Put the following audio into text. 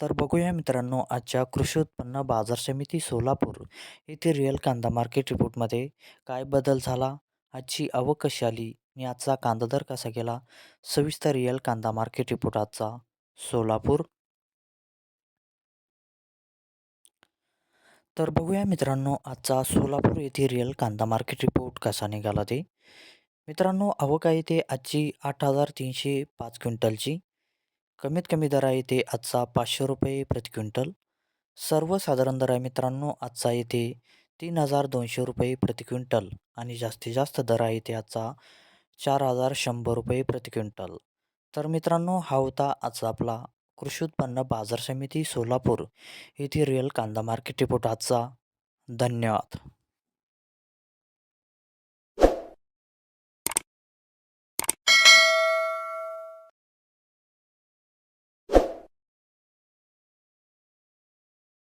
तर बघूया मित्रांनो आजच्या कृषी उत्पन्न बाजार समिती सोलापूर येथे रिअल कांदा मार्केट रिपोर्टमध्ये काय बदल झाला? आजची आवक कशी आली? आणि आजचा कांदा दर कसा गेला? सविस्तर रिअल कांदा मार्केट रिपोर्ट आजचा सोलापूर. तर बघूया मित्रांनो आजचा सोलापूर येथे रिअल कांदा मार्केट रिपोर्ट कसा निघाला ते. मित्रांनो आवक आहे ते आजची आठ हजार तीनशे पाच क्विंटलची. कमीत कमी दर आहे ते आजचा पाचशे रुपये प्रति क्विंटल. सर्वसाधारण दर आहे मित्रांनो आजचा येते तीन हजार दोनशे रुपये प्रति क्विंटल आणि जास्तीत जास्त दर आहे ते आजचा चार हजार शंभर रुपये प्रति क्विंटल. तर मित्रांनो हा होता आजचा आपला कृषी उत्पन्न बाजार समिती सोलापूर येथे रिअल कांदा मार्केट रिपोर्ट आजचा. धन्यवाद.